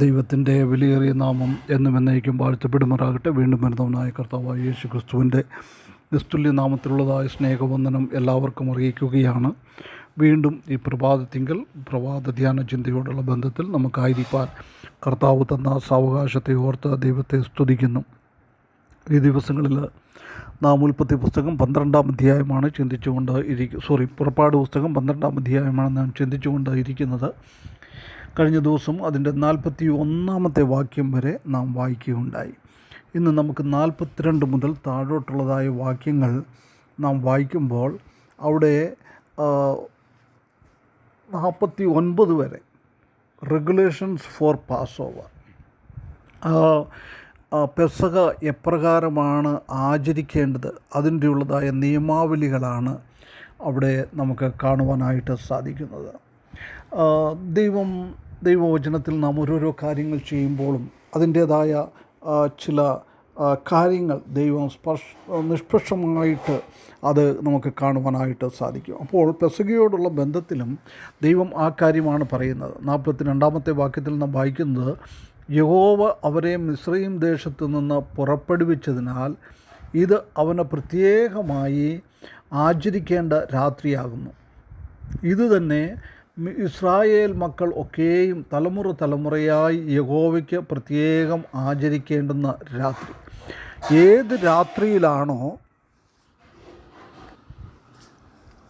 ദൈവത്തിന്റെ വിലയേറിയ നാമം എന്നും എന്നേക്കും വാഴ്ത്തപ്പെടുമാറാകട്ടെ. വീണ്ടും വരുന്നവനായ കർത്താവായ യേശു ക്രിസ്തുവിന്റെ നിസ്തുല്യ നാമത്തിലുള്ളതായ സ്നേഹവന്ദനം എല്ലാവർക്കും അറിയിക്കുകയാണ്. വീണ്ടും ഈ പ്രഭാതത്തിങ്കൽ പ്രഭാത ധ്യാന ചിന്തയോടുള്ള ബന്ധത്തിൽ നമുക്കായിരിക്കാൻ കർത്താവ് തന്ന സാവകാശത്തെ ഓർത്ത് ദൈവത്തെ സ്തുതിക്കുന്നു. ഈ ദിവസങ്ങളിൽ നാം ഉൽപ്പത്തി പുസ്തകം പന്ത്രണ്ടാം അധ്യായമാണ് ചിന്തിച്ചുകൊണ്ട് ഇരിക്കും സോറി പുറപ്പാട് പുസ്തകം പന്ത്രണ്ടാം അധ്യായമാണ് നാം ചിന്തിച്ചുകൊണ്ട് ഇരിക്കുന്നത് കഴിഞ്ഞ ദിവസം അതിന്റെ നാൽപ്പത്തി ഒന്നാമത്തെ വാക്യം വരെ നാം വായിക്കുകയുണ്ടായി. ഇന്ന് നമുക്ക് നാൽപ്പത്തിരണ്ട് മുതൽ താഴോട്ടുള്ളതായ വാക്യങ്ങൾ നാം വായിക്കുമ്പോൾ അവിടെ നാൽപ്പത്തി ഒൻപത് വരെ റെഗുലേഷൻസ് ഫോർ പാസ് ഓവർ പെസക എപ്രകാരമാണ് ആചരിക്കേണ്ടത്? അതിന്റെ ഉള്ളതായ നിയമാവലികളാണ് അവിടെ നമുക്ക് കാണുവാനായിട്ട് സാധിക്കുന്നത്. ദൈവം ദൈവവചനത്തിൽ നാം ഓരോരോ കാര്യങ്ങൾ ചെയ്യുമ്പോഴും അതിന്റേതായ ചില കാര്യങ്ങൾ ദൈവം സ്പർശ നിഷ്പക്ഷമായിട്ട് അത് നമുക്ക് കാണുവാനായിട്ട് സാധിക്കും. അപ്പോൾ പെസകയോടുള്ള ബന്ധത്തിലും ദൈവം ആ കാര്യമാണ് പറയുന്നത്. നാൽപ്പത്തി രണ്ടാമത്തെ വാക്യത്തിൽ നാം വായിക്കുന്നത് യഹോവ അവരെ മിശ്രയും ദേശത്തു നിന്ന് പുറപ്പെടുവിച്ചതിനാൽ ഇത് അവന് പ്രത്യേകമായി ആചരിക്കേണ്ട രാത്രിയാകുന്നു. ഇതുതന്നെ മി- ഇസ്രായേൽ മക്കൾ ഒക്കെയും തലമുറ തലമുറയായി യഹോവയ്ക്ക് പ്രത്യേകം ആചരിക്കേണ്ടുന്ന രാത്രി. ഏത് രാത്രിയിലാണോ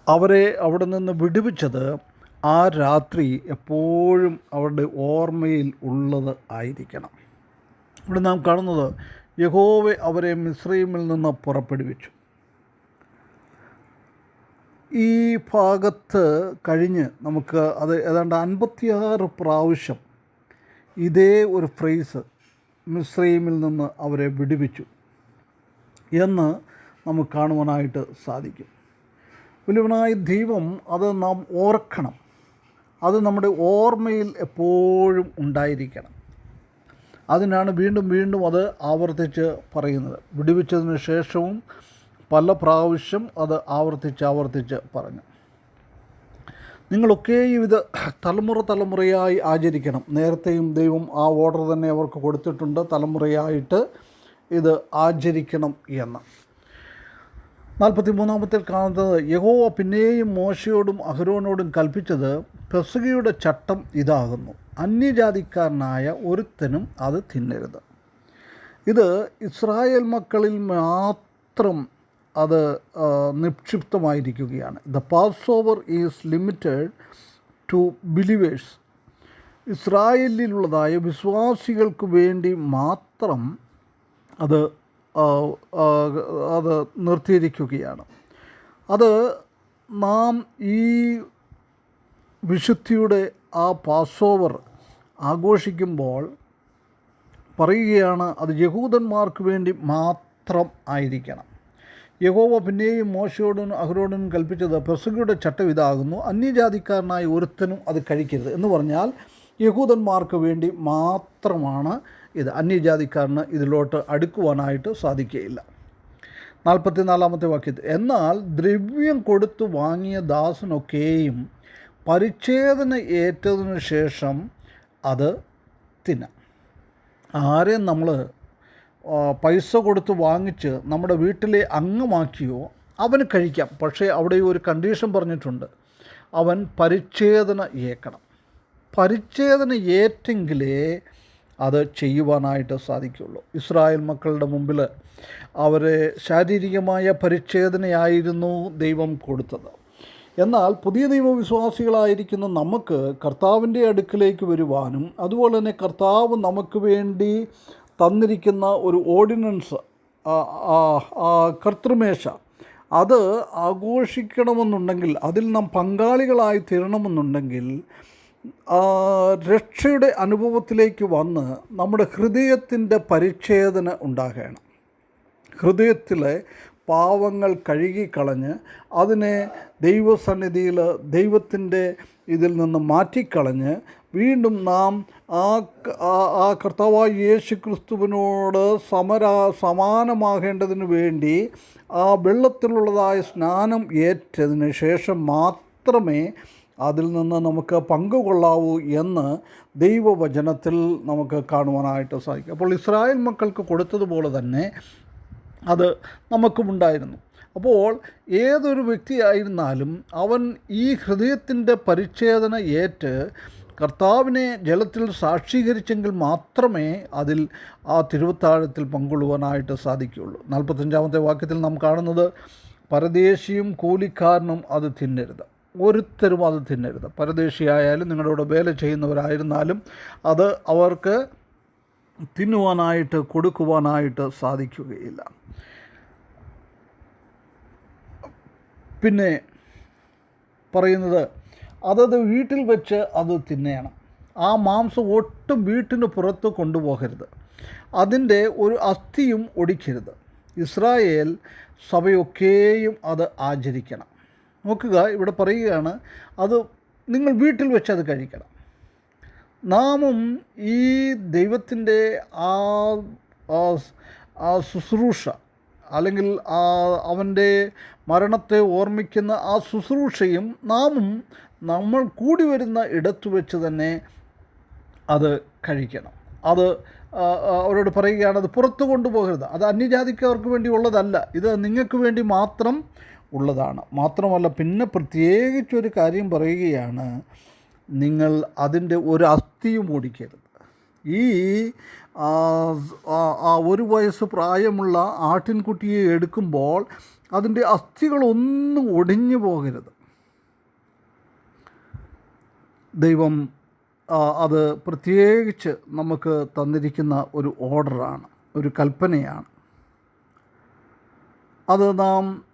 അവരെ അവിടെ നിന്ന് വിടുവിച്ചത് ആ രാത്രി എപ്പോഴും അവരുടെ ഓർമ്മയിൽ ഉള്ളത് ആയിരിക്കണം. ഇവിടെ നാം കാണുന്നത് യഹോവെ അവരെ മിശ്രീമിൽ നിന്ന് പുറപ്പെടുവിച്ചു. ഈ ഭാഗത്ത് കഴിഞ്ഞ് നമുക്ക് അത് ഏതാണ്ട് അൻപത്തിയാറ് പ്രാവശ്യം ഇതേ ഒരു ഫ്രേസ് മിസ്രൈമിൽ നിന്ന് അവരെ വിടുവിച്ചു എന്ന് നമുക്ക് കാണുവാനായിട്ട് സാധിക്കും. വലിയവനായ ദൈവം അത് നാം ഓർക്കണം. അത് നമ്മുടെ ഓർമ്മയിൽ എപ്പോഴും ഉണ്ടായിരിക്കണം. അതിനാണ് വീണ്ടും വീണ്ടും അത് ആവർത്തിച്ച് പറയുന്നത്. വിടുവിച്ചതിന് ശേഷവും പല പ്രാവശ്യം അത് ആവർത്തിച്ച് ആവർത്തിച്ച് പറഞ്ഞു. നിങ്ങളൊക്കെയും ഇത് തലമുറ തലമുറയായി ആചരിക്കണം. നേരത്തെയും ദൈവം ആ ഓർഡർ തന്നെ അവർക്ക് കൊടുത്തിട്ടുണ്ട്. തലമുറയായിട്ട് ഇത് ആചരിക്കണം എന്ന്. നാൽപ്പത്തി മൂന്നാമത്തിൽ കാണുന്നത് യഹോവ പിന്നെയും മോശയോടും അഹരോനോടും കൽപ്പിച്ചത് പെസുകയുടെ ചട്ടം ഇതാകുന്നു. അന്യജാതിക്കാരനായ ഒരുത്തനും അത് തിന്നരുത്. ഇത് ഇസ്രായേൽ മക്കളിൽ മാത്രം അത് നിക്ഷിപ്തമായിരിക്കുകയാണ്. The Passover is limited to believers ഇസ്രായേലിലുള്ളതായ വിശ്വാസികൾക്ക് വേണ്ടി മാത്രം അത് അത് നിർത്തിയിരിക്കുകയാണ്. അത് നാം ഈ വിശുദ്ധിയുടെ ആ പാസ് ഓവർ ആഘോഷിക്കുമ്പോൾ പറയുകയാണ് അത് യഹൂദന്മാർക്ക് വേണ്ടി മാത്രം ആയിരിക്കണം. യഹോവ പിന്നെയും മോശയോടും അഹ്റോടും കൽപ്പിച്ചത് പെസകയുടെ ചട്ടം ഇതാകുന്നു. അന്യജാതിക്കാരനായ ഒരുത്തനും അത് കഴിക്കരുത് എന്ന് പറഞ്ഞാൽ യഹൂദന്മാർക്ക് വേണ്ടി മാത്രമാണ് ഇത്. അന്യജാതിക്കാരന് ഇതിലോട്ട് അടുക്കുവാനായിട്ട് സാധിക്കുകയില്ല. നാൽപ്പത്തിനാലാമത്തെ വാക്യത്തിൽ എന്നാൽ ദ്രവ്യം കൊടുത്തു വാങ്ങിയ ദാസനൊക്കെയും പരിച്ഛേദന ഏറ്റതിനു ശേഷം അത് തിന്നാം. ആരെയും നമ്മൾ പൈസ കൊടുത്ത് വാങ്ങിച്ച് നമ്മുടെ വീട്ടിലെ അംഗമാക്കിയോ അവന് കഴിക്കാം. പക്ഷേ അവിടെ ഒരു കണ്ടീഷൻ പറഞ്ഞിട്ടുണ്ട്. അവൻ പരിച്ഛേദന ഏക്കണം പരിച്ഛേദന ഏറ്റെങ്കിലേ അത് ചെയ്യുവാനായിട്ട് സാധിക്കുള്ളൂ ഇസ്രായേൽ മക്കളുടെ മുമ്പിൽ അവരെ ശാരീരികമായ പരിച്ഛേദനയായിരുന്നു ദൈവം കൊടുത്തത്. എന്നാൽ പുതിയ നിയമവിശ്വാസികളായിരിക്കുന്ന നമുക്ക് കർത്താവിന്റെ അടുക്കിലേക്ക് വരുവാനും അതുപോലെ തന്നെ കർത്താവ് നമുക്ക് വേണ്ടി തന്നിരിക്കുന്ന ഒരു ഓർഡിനൻസ് കർത്തൃമേശ അത് ആഘോഷിക്കണമെന്നുണ്ടെങ്കിൽ അതിൽ നാം പങ്കാളികളായി തീരണമെന്നുണ്ടെങ്കിൽ രക്ഷയുടെ അനുഭവത്തിലേക്ക് വന്ന് നമ്മുടെ ഹൃദയത്തിന്റെ പരിച്ഛേദന ഉണ്ടാകണം. ഹൃദയത്തിലെ പാവങ്ങൾ കഴുകിക്കളഞ്ഞ് അതിനെ ദൈവസന്നിധിയിൽ ദൈവത്തിന്റെ ഇതിൽ നിന്ന് മാറ്റിക്കളഞ്ഞ് വീണ്ടും നാം ആ ആ കർത്താവായ യേശു ക്രിസ്തുവിനോട് സമരാ സമാനമാകേണ്ടതിന് വേണ്ടി ആ വെള്ളത്തിലുള്ളതായ സ്നാനം ഏറ്റതിന് ശേഷം മാത്രമേ അതിൽ നിന്ന് നമുക്ക് പങ്കുകൊള്ളാവൂ എന്ന് ദൈവവചനത്തിൽ നമുക്ക് കാണുവാനായിട്ട് സാധിക്കും. അപ്പോൾ ഇസ്രായേൽ മക്കൾക്ക് കൊടുത്തതുപോലെ തന്നെ അത് നമുക്കുമുണ്ടായിരുന്നു. അപ്പോൾ ഏതൊരു വ്യക്തിയായിരുന്നാലും അവൻ ഈ ഹൃദയത്തിന്റെ പരിച്ഛേദന ഏറ്റ് കർത്താവിനെ ജലത്തിൽ സാക്ഷീകരിച്ചെങ്കിൽ മാത്രമേ അതിൽ ആ തിരുവത്താഴത്തിൽ പങ്കൊള്ളുവാനായിട്ട് സാധിക്കുകയുള്ളൂ. നാൽപ്പത്തഞ്ചാമത്തെ വാക്യത്തിൽ നാം കാണുന്നത് പരദേശിയും കൂലിക്കാരനും അത് തിന്നരുത്. ഒരുത്തരും അത് തിന്നരുത്. പരദേശിയായാലും നിങ്ങളുടെ വേല ചെയ്യുന്നവരായിരുന്നാലും അത് അവർക്ക് തിന്നുവാനായിട്ട് കൊടുക്കുവാനായിട്ട് സാധിക്കുകയില്ല. പിന്നെ പറയുന്നത് അതത് വീട്ടിൽ വെച്ച് അത് തിന്നണം. ആ മാംസം ഒട്ടും വീട്ടിന് പുറത്ത് കൊണ്ടുപോകരുത്. അതിന്റെ ഒരു അസ്ഥിയും ഒടിക്കരുത്. ഇസ്രായേൽ സഭയൊക്കെയും അത് ആചരിക്കണം. നോക്കുക ഇവിടെ പറയുകയാണ് അത് നിങ്ങൾ വീട്ടിൽ വെച്ച് അത് കഴിക്കണം. നാമും ഈ ദൈവത്തിന്റെ ആ ആ- ശുശ്രൂഷ അല്ലെങ്കിൽ ആ അവന്റെ മരണത്തെ ഓർമ്മിക്കുന്ന ആ ശുശ്രൂഷയും നാമും നമ്മൾ കൂടി വരുന്ന ഇടത്ത് വെച്ച് തന്നെ അത് കഴിക്കണം. അത് അവരോട് പറയുകയാണ് അത് പുറത്ത് കൊണ്ടുപോകരുത്. അത് അന്യജാതിക്കാർക്ക് വേണ്ടി ഉള്ളതല്ല. ഇത് നിങ്ങൾക്ക് വേണ്ടി മാത്രം ഉള്ളതാണ്. മാത്രമല്ല പിന്നെ പ്രത്യേകിച്ചൊരു കാര്യം പറയുകയാണ് നിങ്ങൾ അതിന്റെ ഒരു അസ്ഥിയും ഓടിക്കരുത്. ഈ ഒരു വയസ്സ് പ്രായമുള്ള ആട്ടിൻകുട്ടിയെ എടുക്കുമ്പോൾ അതിന്റെ അസ്ഥികളൊന്നും ഒടിഞ്ഞു പോകരുത്. ദൈവം അത് പ്രത്യേകിച്ച് നമുക്ക് തന്നിരിക്കുന്ന ഒരു ഓർഡറാണ് ഒരു കൽപ്പനയാണ്. അത് നാം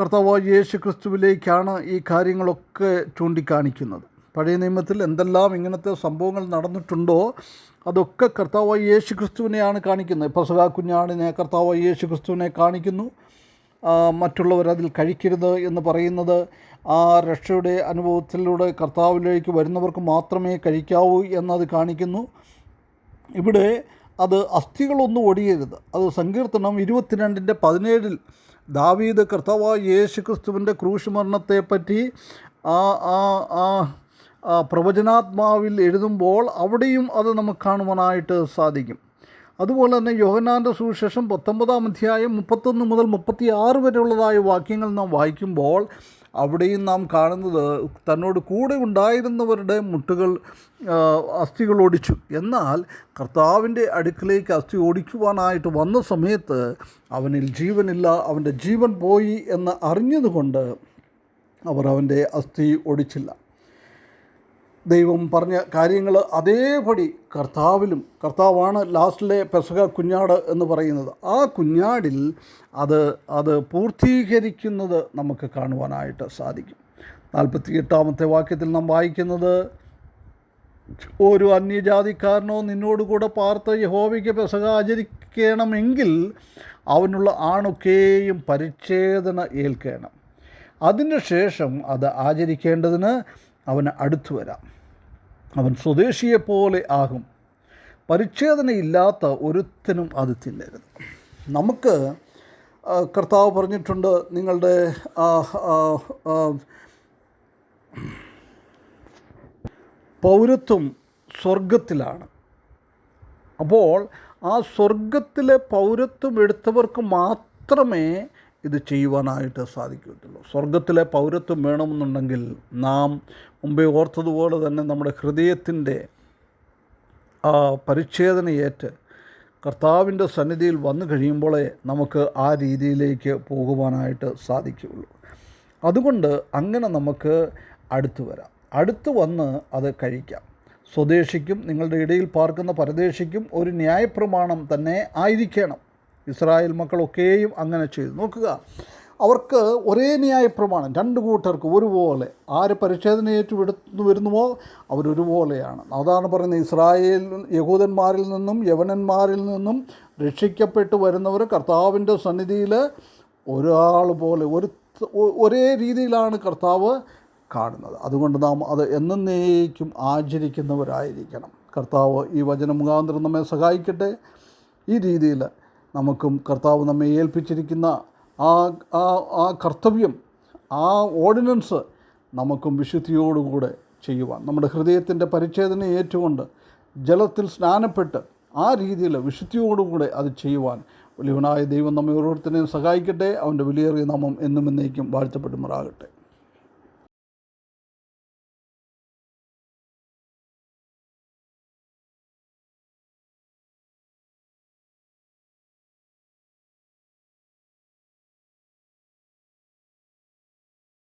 കർത്താവായ യേശു ക്രിസ്തുവിലേക്കാണ് ഈ കാര്യങ്ങളൊക്കെ ചൂണ്ടിക്കാണിക്കുന്നത്. പഴയ നിയമത്തിൽ എന്തെല്ലാം ഇങ്ങനത്തെ സംഭവങ്ങൾ നടന്നിട്ടുണ്ടോ അതൊക്കെ കർത്താവായ യേശു ക്രിസ്തുവിനെയാണ് കാണിക്കുന്നത് പെസക കുഞ്ഞാടിനെ കർത്താവായ യേശു ക്രിസ്തുവിനെ കാണിക്കുന്നു മറ്റുള്ളവർ അതിൽ കഴിക്കരുത് എന്ന് പറയുന്നത് ആ രക്ഷയുടെ അനുഭവത്തിലൂടെ കർത്താവിലേക്ക് വരുന്നവർക്ക് മാത്രമേ കഴിക്കാവൂ എന്നത് കാണിക്കുന്നു. ഇവിടെ അത് അസ്ഥികളൊന്നും ഒടിയരുത്. അത് സങ്കീർത്തനം ഇരുപത്തിരണ്ടിന്റെ പതിനേഴിൽ ദാവീദ് കർത്താവായ യേശു ക്രിസ്തുവിന്റെ ക്രൂശ് മരണത്തെപ്പറ്റി ആ ആ ആ ആ പ്രവചനാത്മാവിൽ എഴുതുമ്പോൾ അവിടെയും അത് നമുക്ക് കാണുവാനായിട്ട് സാധിക്കും. അതുപോലെ തന്നെ യോഹന്നാന്റെ സുവിശേഷം പത്തൊമ്പതാം അധ്യായം മുപ്പത്തൊന്ന് മുതൽ മുപ്പത്തി ആറ് വരെയുള്ളതായ വാക്യങ്ങൾ നാം വായിക്കുമ്പോൾ അവിടെയും നാം കാണുന്നത് തന്നോട് കൂടെ ഉണ്ടായിരുന്നവരുടെ മുട്ടുകൾ അസ്ഥികൾ ഓടിച്ചു. എന്നാൽ കർത്താവിന്റെ അടുക്കിലേക്ക് അസ്ഥി ഓടിക്കുവാനായിട്ട് വന്ന സമയത്ത് അവനിൽ ജീവനില്ല അവന്റെ ജീവൻ പോയി എന്ന് അറിഞ്ഞതുകൊണ്ട് അവർ അവന്റെ അസ്ഥി ഒടിച്ചില്ല ദൈവം പറഞ്ഞ കാര്യങ്ങൾ അതേപടി കർത്താവിലും കർത്താവാണ് ലാസ്റ്റിലെ പെസക കുഞ്ഞാട് എന്ന് പറയുന്നത്. ആ കുഞ്ഞാടിൽ അത് അത് പൂർത്തീകരിക്കുന്നത് നമുക്ക് കാണുവാനായിട്ട് സാധിക്കും. നാൽപ്പത്തി എട്ടാമത്തെ വാക്യത്തിൽ നാം വായിക്കുന്നത് ഒരു അന്യജാതിക്കാരനോ നിന്നോടുകൂടെ പാർത്ത് യഹോവയ്ക്ക് പെസക ആചരിക്കണമെങ്കിൽ അവനുള്ള ആണൊക്കെയും പരിച്ഛേദന ഏൽക്കണം. അതിന് ശേഷം അത് ആചരിക്കേണ്ടതിന് അവന് അടുത്തു വരാം. അവൻ സ്വദേശിയെപ്പോലെ ആകും. പരിച്ഛേദനയില്ലാത്ത ഒരുത്തനും അത് തിന്നരുത്. നമുക്ക് കർത്താവ് പറഞ്ഞിട്ടുണ്ട് നിങ്ങളുടെ പൗരത്വം സ്വർഗത്തിലാണ് അപ്പോൾ ആ സ്വർഗത്തിലെ പൗരത്വം എടുത്തവർക്ക് മാത്രമേ ഇത് ചെയ്യുവാനായിട്ട് സാധിക്കത്തുള്ളൂ. സ്വർഗത്തിലെ പൗരത്വം വേണമെന്നുണ്ടെങ്കിൽ നാം മുമ്പേ ഓർത്തതുപോലെ തന്നെ നമ്മുടെ ഹൃദയത്തിന്റെ ആ പരിച്ഛേദനയേറ്റ് കർത്താവിന്റെ സന്നിധിയിൽ വന്നു കഴിയുമ്പോഴേ നമുക്ക് ആ രീതിയിലേക്ക് പോകുവാനായിട്ട് സാധിക്കുകയുള്ളൂ. അതുകൊണ്ട് അങ്ങനെ നമുക്ക് അടുത്തു വരാം. അടുത്ത് വന്ന് അത് കഴിക്കാം. സ്വദേശിക്കും നിങ്ങളുടെ ഇടയിൽ പാർക്കുന്ന പരദേശിക്കും ഒരു ന്യായപ്രമാണം തന്നെ ആയിരിക്കണം. ഇസ്രായേൽ മക്കളൊക്കെയും അങ്ങനെ ചെയ്തു. നോക്കുക അവർക്ക് ഒരേ ന്യായപ്രമാണം രണ്ട് കൂട്ടർക്ക് ഒരുപോലെ. ആര് പരിച്ഛേദനയേറ്റു എടുത്തു വരുന്നുവോ അവരൊരുപോലെയാണ് അതാണ് പറയുന്നത് ഇസ്രായേൽ യഹൂദന്മാരിൽ നിന്നും യവനന്മാരിൽ നിന്നും രക്ഷിക്കപ്പെട്ട് വരുന്നവർ കർത്താവിന്റെ സന്നിധിയിൽ ഒരാൾ പോലെ ഒരു ഒരേ രീതിയിലാണ് കർത്താവ് കാണുന്നത്. അതുകൊണ്ട് നാം അത് എന്നേക്കും ആചരിക്കുന്നവരായിരിക്കണം. കർത്താവ് ഈ വചന മുഖാന്തരം നമ്മെ സഹായിക്കട്ടെ. ഈ രീതിയിൽ നമുക്കും കർത്താവ് നമ്മെ ഏൽപ്പിച്ചിരിക്കുന്ന ആ ആ കർത്തവ്യം ആ ഓർഡിനൻസ് നമുക്കും വിശുദ്ധിയോടുകൂടെ ചെയ്യുവാൻ. നമ്മുടെ ഹൃദയത്തിന്റെ പരിച്ഛേദന ഏറ്റുകൊണ്ട് ജലത്തിൽ സ്നാനപ്പെട്ട് ആ രീതിയിൽ വിശുദ്ധിയോടുകൂടെ അത് ചെയ്യുവാൻ വലിയവനായ ദൈവം നമ്മെ ഓരോരുത്തരെയും സഹായിക്കട്ടെ. അവന്റെ വിലയേറിയ നാമം എന്നും എന്നേക്കും വാഴ്ത്തപ്പെടുമാറാകട്ടെ.